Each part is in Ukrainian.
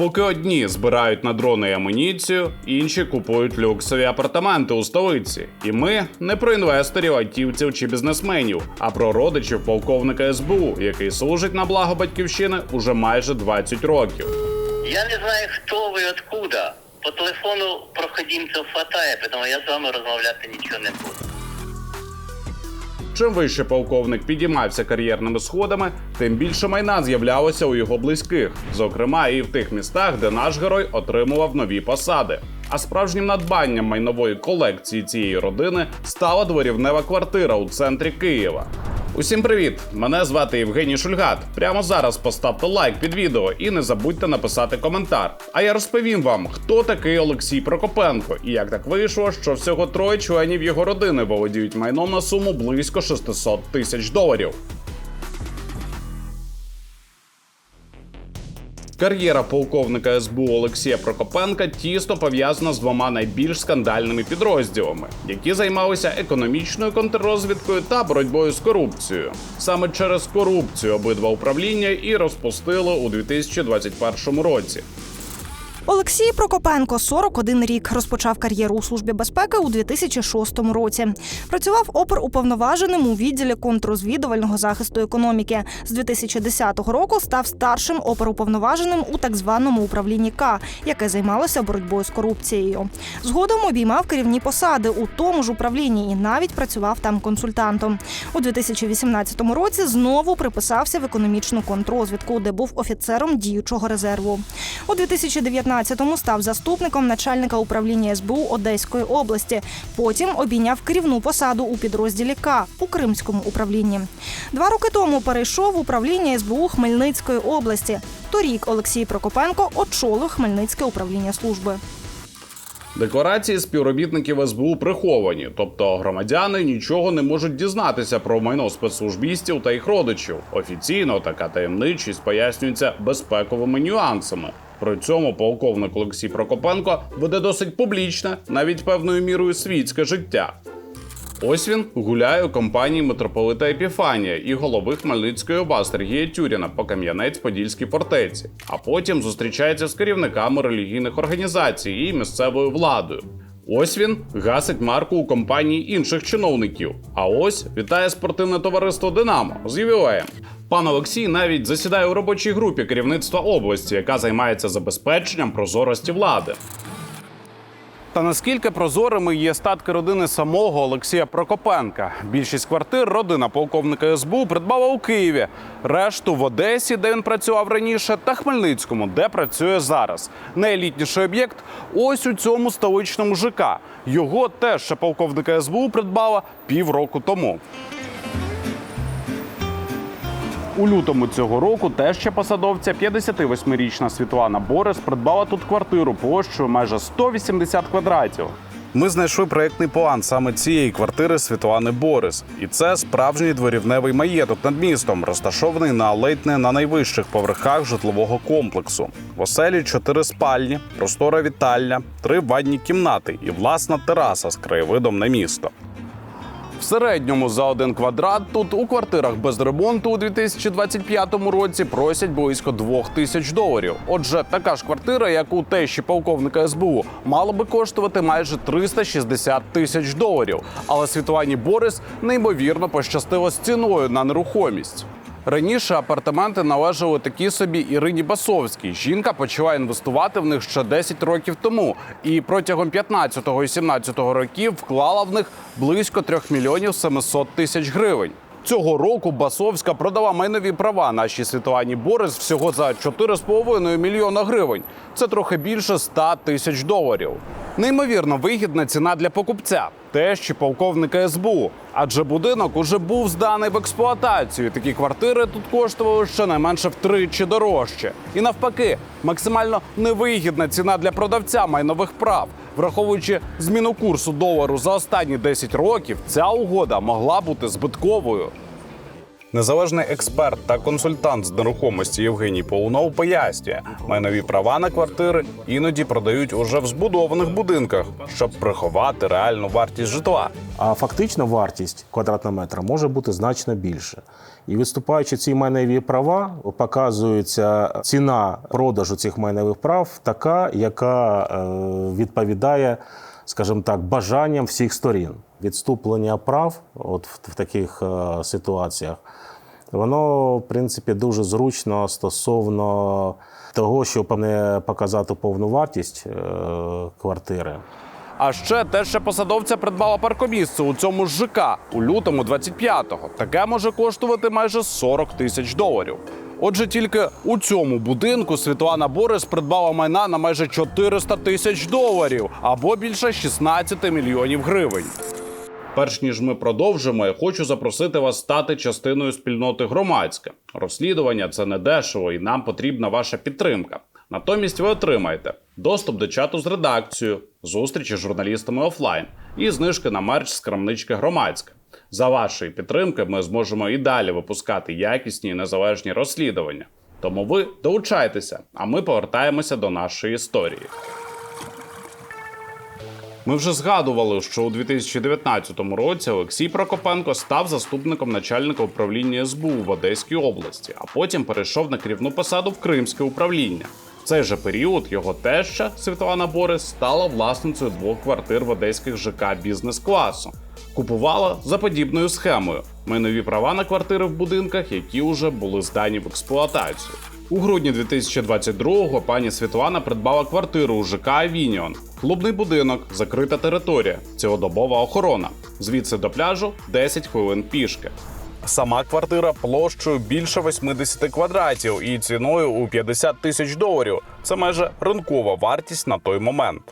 Поки одні збирають на дрони амуніцію, інші купують люксові апартаменти у столиці. І ми не про інвесторів, айтівців чи бізнесменів, а про родичів полковника СБУ, який служить на благо батьківщини уже майже 20 років. Я не знаю, хто ви, откуда. По телефону проходимців хватає, тому я з вами розмовляти нічого не буду. Чим вище полковник підіймався кар'єрними сходами, тим більше майна з'являлося у його близьких, зокрема і в тих містах, де наш герой отримував нові посади. А справжнім надбанням майнової колекції цієї родини стала дворівнева квартира у центрі Києва. Усім привіт! Мене звати Євгеній Шульгат. Прямо зараз поставте лайк під відео і не забудьте написати коментар. А я розповім вам, хто такий Олексій Прокопенко і як так вийшло, що всього троє членів його родини володіють майном на суму близько 600 тисяч доларів. Кар'єра полковника СБУ Олексія Прокопенка тісно пов'язана з двома найбільш скандальними підрозділами, які займалися економічною контррозвідкою та боротьбою з корупцією. Саме через корупцію обидва управління і розпустили у 2021 році. Олексій Прокопенко 41 рік розпочав кар'єру у службі безпеки у 2006 році. Працював оперуповноваженим у відділі контррозвідувального захисту економіки. З 2010 року став старшим оперуповноваженим у так званому управлінні К, яке займалося боротьбою з корупцією. Згодом обіймав керівні посади у тому ж управлінні і навіть працював там консультантом. У 2018 році знову приписався в економічну контррозвідку, де був офіцером діючого резерву. У 2019 2019-му став заступником начальника управління СБУ Одеської області. Потім обійняв керівну посаду у підрозділі К у Кримському управлінні. Два роки тому перейшов в управління СБУ Хмельницької області. Торік Олексій Прокопенко очолив Хмельницьке управління служби. Декларації співробітників СБУ приховані, тобто громадяни нічого не можуть дізнатися про майно спецслужбістів та їх родичів. Офіційно така таємничість пояснюється безпековими нюансами. При цьому полковник Олексій Прокопенко веде досить публічне, навіть певною мірою світське життя. Ось він гуляє у компанії митрополита Епіфанія і голови Хмельницької ОВА Сергія Тюріна по Кам'янець-Подільській фортеці, а потім зустрічається з керівниками релігійних організацій і місцевою владою. Ось він гасить марку у компанії інших чиновників. А ось вітає спортивне товариство Динамо з ювілеєм. Пан Олексій навіть засідає у робочій групі керівництва області, яка займається забезпеченням прозорості влади. Та наскільки прозорими є статки родини самого Олексія Прокопенка? Більшість квартир родина полковника СБУ придбала у Києві, решту в Одесі, де він працював раніше, та Хмельницькому, де працює зараз. Найелітніший об'єкт ось у цьому столичному ЖК. Його теж ще полковника СБУ придбала півроку тому. У лютому цього року теща посадовця 58-річна Світлана Борис придбала тут квартиру площею майже 180 квадратів. Ми знайшли проєктний план саме цієї квартири Світлани Борис, і це справжній дворівневий маєток над містом, розташований на ледь на найвищих поверхах житлового комплексу. В оселі чотири спальні, простора вітальня, три ванні кімнати і власна тераса з краєвидом на місто. В середньому за один квадрат тут у квартирах без ремонту у 2025 році просять близько двох тисяч доларів. Отже, така ж квартира, як у тещі полковника СБУ, мала би коштувати майже 360 тисяч доларів. Але Світлані Борис неймовірно пощастило з ціною на нерухомість. Раніше апартаменти належали такі собі Ірині Басовській. Жінка почала інвестувати в них ще 10 років тому, і протягом 15 і 17 років вклала в них близько 3 мільйонів 700 тисяч гривень. Цього року Басовська продала майнові права нашій Світлані Борис всього за 4,5 мільйона гривень. Це трохи більше 100 тисяч доларів. Неймовірно вигідна ціна для покупця. Тещі полковника СБУ. Адже будинок уже був зданий в експлуатацію. Такі квартири тут коштували щонайменше втричі дорожче. І навпаки, максимально невигідна ціна для продавця майнових прав. Враховуючи зміну курсу долару за останні 10 років, ця угода могла бути збитковою. Незалежний експерт та консультант з нерухомості Євгеній Полунов пояснює, майнові права на квартири іноді продають уже в збудованих будинках, щоб приховати реальну вартість житла. А фактична вартість квадратного метра може бути значно більше. І відступаючи ці майнові права, показується ціна продажу цих майнових прав така, яка е, відповідає, скажімо так, бажанням всіх сторін. Відступлення прав, от в, таких е, ситуаціях, воно в принципі дуже зручно стосовно того, щоб не показати повну вартість е, квартири. А ще те, що посадовця придбала паркомісце у цьому ж ЖК у лютому 25-го. Таке може коштувати майже 40 тисяч доларів. Отже, тільки у цьому будинку Світлана Борис придбала майна на майже 400 тисяч доларів або більше 16 мільйонів гривень. Перш ніж ми продовжимо, я хочу запросити вас стати частиною спільноти громадське. Розслідування це не дешево, і нам потрібна ваша підтримка. Натомість ви отримаєте доступ до чату з редакцією, зустрічі з журналістами офлайн і знижки на мерч з крамнички громадське. За вашої підтримки ми зможемо і далі випускати якісні і незалежні розслідування. Тому ви долучайтеся, а ми повертаємося до нашої історії. Ми вже згадували, що у 2019 році Олексій Прокопенко став заступником начальника управління СБУ в Одеській області, а потім перейшов на керівну посаду в Кримське управління. В цей же період його теща Світлана Борис стала власницею двох квартир в одеських ЖК бізнес-класу. Купувала за подібною схемою майнові права на квартири в будинках, які вже були здані в експлуатацію. У грудні 2022-го пані Світлана придбала квартиру у ЖК Авініон. Клубний будинок, закрита територія, цілодобова охорона. Звідси до пляжу 10 хвилин пішки. Сама квартира площею більше 80 квадратів і ціною у 50 тисяч доларів. Це майже ринкова вартість на той момент.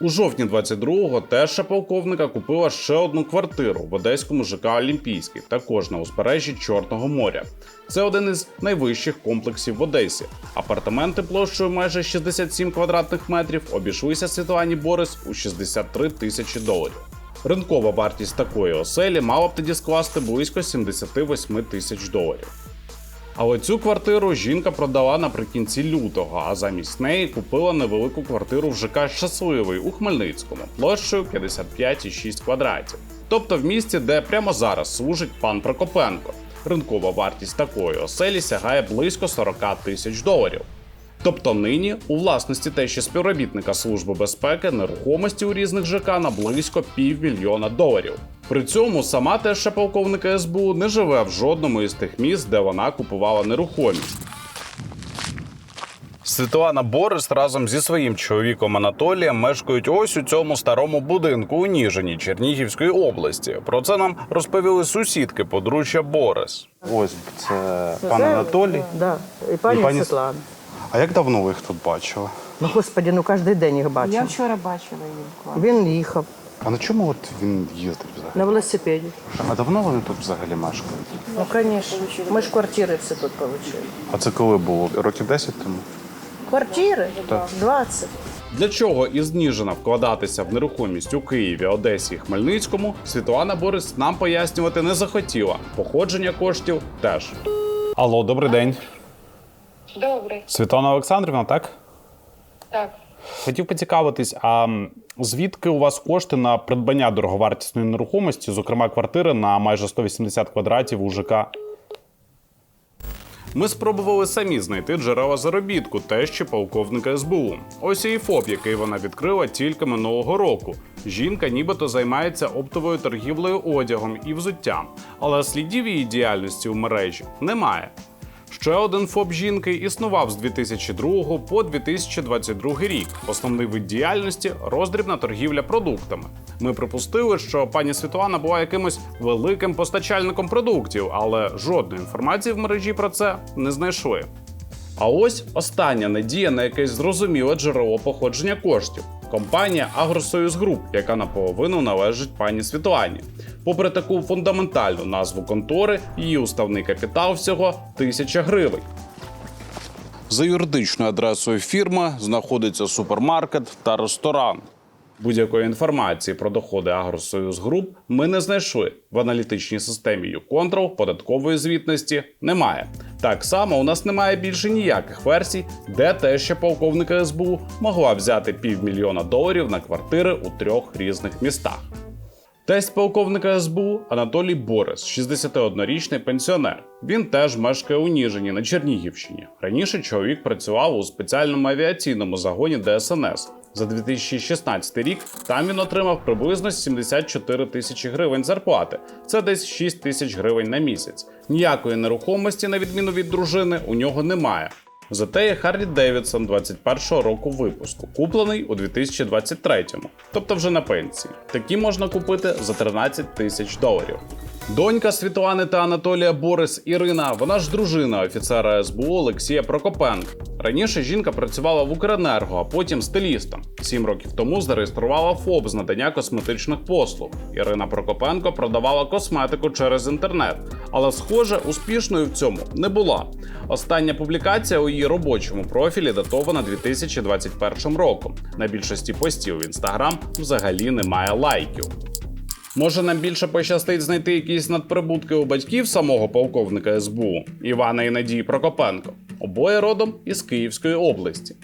У жовтні 22-го теща полковника купила ще одну квартиру в одеському ЖК Олімпійський, також на узбережжі Чорного моря. Це один із найвищих комплексів в Одесі. Апартаменти площею майже 67 квадратних метрів обійшлися Світлані Борис у 63 тисячі доларів. Ринкова вартість такої оселі мала б тоді скласти близько 78 тисяч доларів. Але цю квартиру жінка продала наприкінці лютого, а замість неї купила невелику квартиру в ЖК Щасливий у Хмельницькому площею 55,6 квадратів. Тобто в місті, де прямо зараз служить пан Прокопенко. Ринкова вартість такої оселі сягає близько 40 тисяч доларів. Тобто нині у власності тещі співробітника Служби безпеки нерухомості у різних ЖК на близько півмільйона доларів. При цьому сама теща полковника СБУ не живе в жодному із тих міст, де вона купувала нерухомість. Світлана Борис разом зі своїм чоловіком Анатолієм мешкають ось у цьому старому будинку у Ніжині Чернігівської області. Про це нам розповіли сусідки подружжя Борис. Ось це пан Анатолій. Да, і пані, пані Світлана. А як давно ви їх тут бачили? Ну, господі, ну кожен день їх бачу. Я вчора бачила її. Він їхав А на чому от він їздить взагалі? на велосипеді. А давно вони тут взагалі мешкають? Ну, звісно. Ми ж квартири всі тут отримали. А це коли було? Років 10 тому? Квартири? 20. Для чого із Ніжина вкладатися в нерухомість у Києві, Одесі і Хмельницькому, Світлана Борис нам пояснювати не захотіла. Походження коштів теж. Алло, добрий день. Добре, Світлана Олександрівна, так? так. Хотів поцікавитись, а м, звідки у вас кошти на придбання дороговартісної нерухомості, зокрема квартири на майже 180 квадратів у ЖК? Ми спробували самі знайти джерела заробітку тещі полковника СБУ. Ось і ФОП, який вона відкрила тільки минулого року. Жінка нібито займається оптовою торгівлею одягом і взуттям, але слідів її діяльності у мережі немає. Ще один ФОП жінки існував з 2002 по 2022 рік. Основний вид діяльності роздрібна торгівля продуктами. Ми припустили, що пані Світлана була якимось великим постачальником продуктів, але жодної інформації в мережі про це не знайшли. А ось остання надія на якесь зрозуміле джерело походження коштів. Компанія Агросоюз Груп, яка наполовину належить пані Світлані. Попри таку фундаментальну назву контори, її уставний капітал всього тисяча гривень. За юридичною адресою фірми знаходиться супермаркет та ресторан. Будь-якої інформації про доходи Агросоюз Груп ми не знайшли в аналітичній системі YouControl податкової звітності немає. Так само у нас немає більше ніяких версій, де теща полковника СБУ могла взяти півмільйона доларів на квартири у трьох різних містах. Тесть полковника СБУ Анатолій Борис, 61-річний пенсіонер. Він теж мешкає у Ніжині на Чернігівщині. Раніше чоловік працював у спеціальному авіаційному загоні ДСНС. За 2016 рік там він отримав приблизно 74 тисячі гривень зарплати. Це десь 6 тисяч гривень на місяць. Ніякої нерухомості, на відміну від дружини, у нього немає. Зате є Харлі Девідсон 21-го року випуску, куплений у 2023-му, тобто вже на пенсії. Такі можна купити за 13 тисяч доларів. Донька Світлани та Анатолія Борис Ірина, вона ж дружина офіцера СБУ Олексія Прокопенка. Раніше жінка працювала в Укренерго, а потім стилістом. Сім років тому зареєструвала ФОП з надання косметичних послуг. Ірина Прокопенко продавала косметику через інтернет, але, схоже, успішною в цьому не була. Остання публікація у її робочому профілі датована 2021 роком. На більшості постів в інстаграм взагалі немає лайків. Може, нам більше пощастить знайти якісь надприбутки у батьків самого полковника СБУ Івана і Надії Прокопенко, обоє родом із Київської області.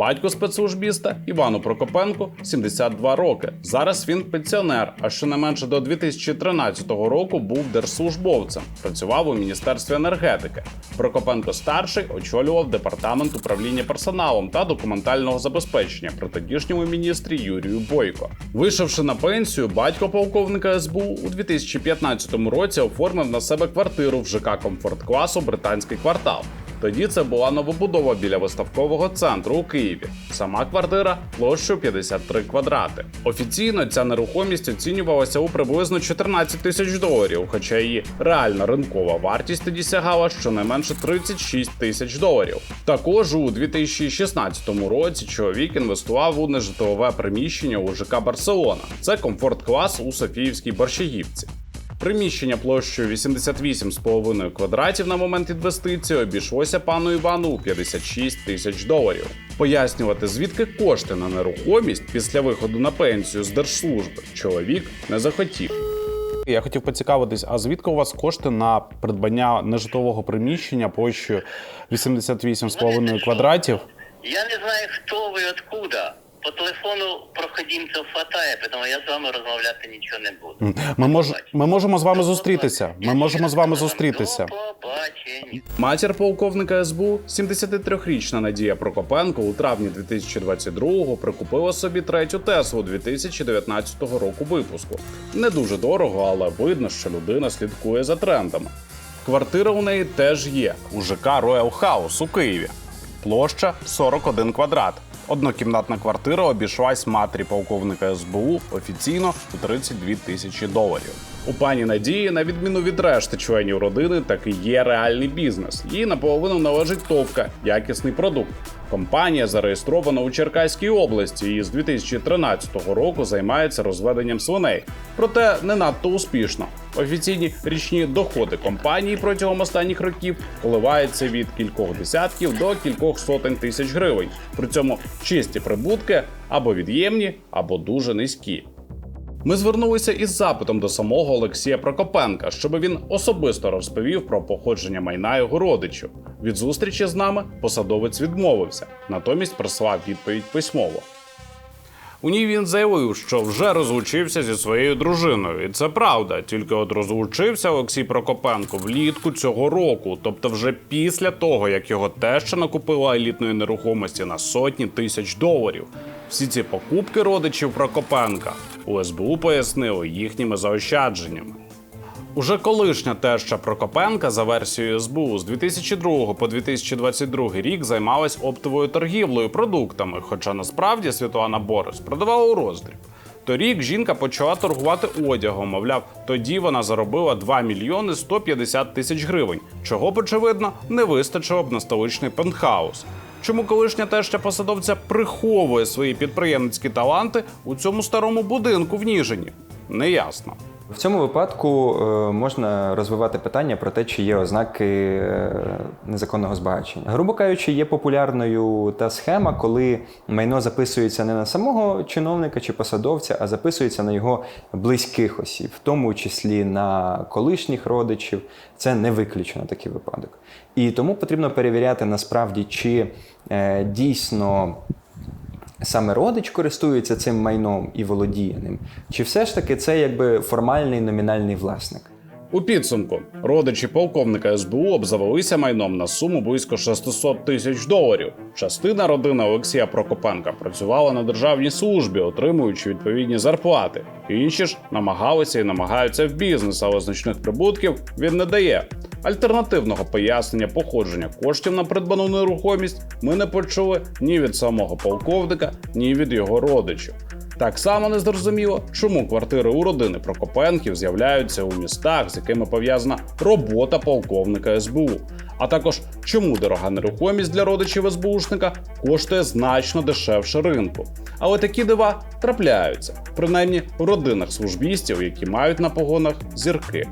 Батько спецслужбіста Івану Прокопенку 72 роки. Зараз він пенсіонер, а щонайменше до 2013 року був держслужбовцем. Працював у міністерстві енергетики. Прокопенко старший очолював департамент управління персоналом та документального забезпечення при тодішньому міністрі Юрію Бойко. Вийшовши на пенсію, батько полковника СБУ у 2015 році оформив на себе квартиру в ЖК комфорт класу Британський квартал. Тоді це була новобудова біля виставкового центру у Києві. Сама квартира площею 53 квадрати. Офіційно ця нерухомість оцінювалася у приблизно 14 тисяч доларів, хоча її реальна ринкова вартість тоді сягала щонайменше 36 тисяч доларів. Також у 2016 році чоловік інвестував у нежитлове приміщення у ЖК Барселона. Це комфорт-клас у Софіївській Борщагівці. Приміщення площею 88,5 квадратів на момент інвестиції обійшлося пану Івану у 56 тисяч доларів. Пояснювати, звідки кошти на нерухомість після виходу на пенсію з держслужби чоловік не захотів. Я хотів поцікавитись, а звідки у вас кошти на придбання нежитлового приміщення площею 88,5 квадратів? Я не знаю, хто ви, откуда. По телефону проходимців хватає, тому я з вами розмовляти нічого не буду. Ми, мож, ми можемо з вами зустрітися. Ми можемо з вами зустрітися. Матір полковника СБУ, 73-річна Надія Прокопенко, у травні 2022-го прикупила собі третю Теслу 2019 року випуску. Не дуже дорого, але видно, що людина слідкує за трендами. Квартира у неї теж є у ЖК Royal House у Києві. Площа 41 квадрат. Однокімнатна квартира обійшлась матері полковника СБУ офіційно у 32 тисячі доларів. У пані Надії, на відміну від решти членів родини, таки є реальний бізнес. Їй наполовину належить товка, якісний продукт. Компанія зареєстрована у Черкаській області і з 2013 року займається розведенням свиней. Проте не надто успішно. Офіційні річні доходи компанії протягом останніх років коливаються від кількох десятків до кількох сотень тисяч гривень. При цьому чисті прибутки або від'ємні, або дуже низькі. Ми звернулися із запитом до самого Олексія Прокопенка, щоб він особисто розповів про походження майна його родичів. Від зустрічі з нами посадовець відмовився, натомість прислав відповідь письмово. У ній він заявив, що вже розлучився зі своєю дружиною, і це правда. Тільки от розлучився Олексій Прокопенко влітку цього року, тобто вже після того, як його теща накупила елітної нерухомості на сотні тисяч доларів. Всі ці покупки родичів Прокопенка у СБУ пояснили їхніми заощадженнями. Уже колишня теща Прокопенка за версією СБУ з 2002 по 2022 рік займалась оптовою торгівлею продуктами, хоча насправді Світлана Борис продавала у роздріб. Торік жінка почала торгувати одягом. Мовляв, тоді вона заробила 2 мільйони 150 тисяч гривень, чого б, очевидно не вистачило б на столичний пентхаус. Чому колишня теща посадовця приховує свої підприємницькі таланти у цьому старому будинку в Ніжині? Неясно. В цьому випадку е, можна розвивати питання про те, чи є ознаки е, незаконного збагачення. Грубо кажучи, є популярною та схема, коли майно записується не на самого чиновника чи посадовця, а записується на його близьких осіб, в тому числі на колишніх родичів. Це не виключено такий випадок. І тому потрібно перевіряти насправді, чи е, дійсно саме родич користується цим майном і володіє ним, чи все ж таки це якби формальний номінальний власник. У підсумку родичі полковника СБУ обзавелися майном на суму близько 600 тисяч доларів. Частина родини Олексія Прокопенка працювала на державній службі, отримуючи відповідні зарплати. Інші ж намагалися і намагаються в бізнес, але значних прибутків він не дає. Альтернативного пояснення походження коштів на придбану нерухомість ми не почули ні від самого полковника, ні від його родичів. Так само незрозуміло, чому квартири у родини Прокопенків з'являються у містах, з якими пов'язана робота полковника СБУ. А також чому дорога нерухомість для родичів СБУшника коштує значно дешевше ринку. Але такі дива трапляються, принаймні в родинах службістів, які мають на погонах зірки.